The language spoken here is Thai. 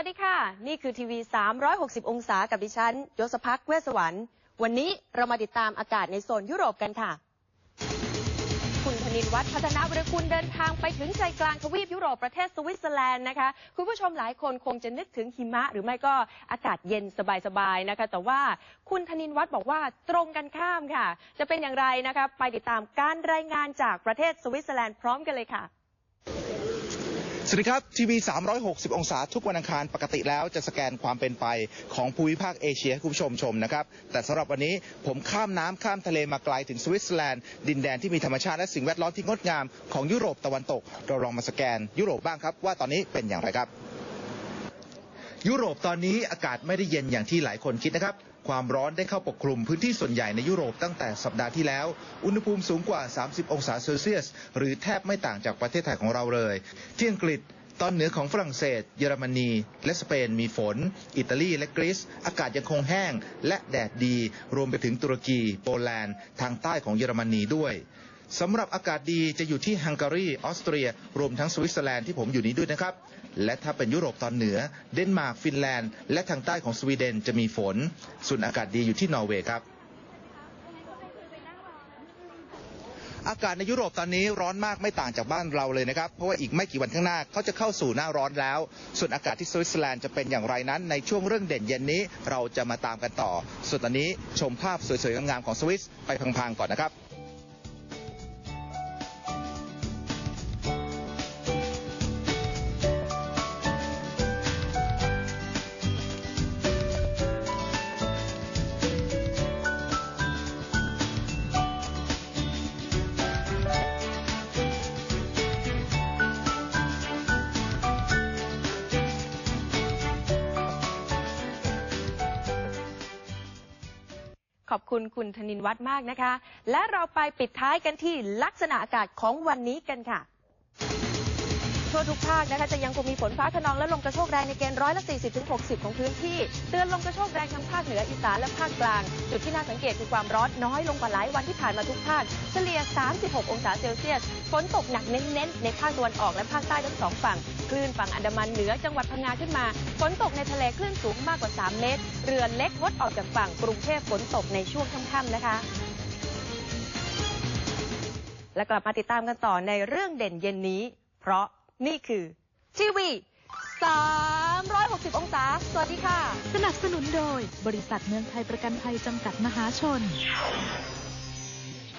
วัสดีค่ะ นี่คือทีวี 360 องศากับดิฉัน ยศพักเวสวรรค์ วันนี้เรามาติดตามอากาศในโซนยุโรปกันค่ะ คุณธนินวัฒน์พัฒนาวรคุณเดินทางไปถึงใจกลางทวีปยุโรปประเทศสวิตเซอร์แลนด์นะคะ คุณผู้ชมหลายคนคงจะนึกถึงหิมะ หรือไม่ก็อากาศเย็นสบายๆนะคะ แต่ว่าคุณธนินวัฒน์บอกว่าตรงกันข้ามค่ะ จะเป็นอย่างไรนะคะ ไปติดตามการรายงานจากประเทศสวิตเซอร์แลนด์พร้อมกันเลยค่ะ สวัสดีครับทีวี 360 องศาทุกวันอังคารปกติแล้วจะสแกนความเป็นไปของภูมิภาคเอเชียให้คุณผู้ชมชมนะครับ แต่สำหรับวันนี้ผมข้ามน้ำข้ามทะเลมาไกลถึงสวิตเซอร์แลนด์ ดินแดนที่มีธรรมชาติและสิ่งแวดล้อมที่งดงามของยุโรปตะวันตก เราลองมาสแกนยุโรปบ้างครับว่าตอนนี้เป็นอย่างไรครับ ยุโรปตอนนี้อากาศไม่ได้เย็นอย่างที่หลายคนคิดนะครับ ความร้อนได้เข้าปกคลุมพื้นที่ส่วนใหญ่ในยุโรปตั้งแต่สัปดาห์ที่แล้ว อุณหภูมิสูงกว่า 30 องศาเซลเซียส หรือแทบไม่ต่างจากประเทศไทยของเราเลย ที่อังกฤษตอนเหนือของฝรั่งเศส เยอรมนี และสเปนมีฝน อิตาลีและกรีซอากาศยังคงแห้ง และแดดดี รวมไปถึงตุรกี โปแลนด์ ทางใต้ของเยอรมนีด้วย สำหรับอากาศดีจะอยู่ที่ฮังการี ออสเตรีย รวมทั้งสวิตเซอร์แลนด์ที่ผมอยู่นี้ด้วยนะครับ และถ้าเป็นยุโรปตอนเหนือ เดนมาร์ก ฟินแลนด์ และทางใต้ของสวีเดนจะมีฝน ส่วนอากาศดีอยู่ที่นอร์เวย์ครับอากาศในยุโรปตอนนี้ร้อนมากไม่ต่างจากบ้านเราเลยนะครับ เพราะว่าอีกไม่กี่วันข้างหน้าเขาจะเข้าสู่หน้าร้อนแล้ว ส่วนอากาศที่สวิตเซอร์แลนด์จะเป็นอย่างไรนั้น ในช่วงเรื่องเด่นเย็นนี้เราจะมาตามกันต่อ ส่วนตอนนี้ชมภาพสวยๆงามๆของสวิสไปพังๆก่อนนะครับ ขอบคุณคุณธนินวัฒน์มากนะคะ และเราไปปิดท้ายกันที่ลักษณะอากาศของวันนี้กันค่ะ ทั่วทุกภาคนะคะจะยังคงมีฝนฟ้าขนองและลมกระโชกแรงในเกณฑ์ร้อยละ 40ถึง60 ของพื้นที่ เตือนลมกระโชกแรงทั้งภาคเหนืออีสานและภาคกลาง จุดที่น่าสังเกตคือความร้อนน้อยลงกว่าหลายวันที่ผ่านมาทุกภาค เฉลี่ย 36 องศาเซลเซียส ฝนตกหนักเน้นๆ ในภาคตะวันออกและภาคใต้ทั้งสองฝั่ง คลื่นฝั่งอันดามันเหนือจังหวัดพังงาขึ้นมา ฝนตกในทะเลคลื่นสูงมากกว่า 3 เมตร เรือเล็กงดออกจากฝั่งกรุงเทพฝนตกในช่วงค่ำๆนะคะและกลับมาติดตามกันต่อในเรื่องเด่นเย็นนี้ เพราะ นี่คือ ทีวี 360 องศา สวัสดีค่ะ สนับสนุนโดย บริษัทเมืองไทยประกันภัยจำกัดมหาชน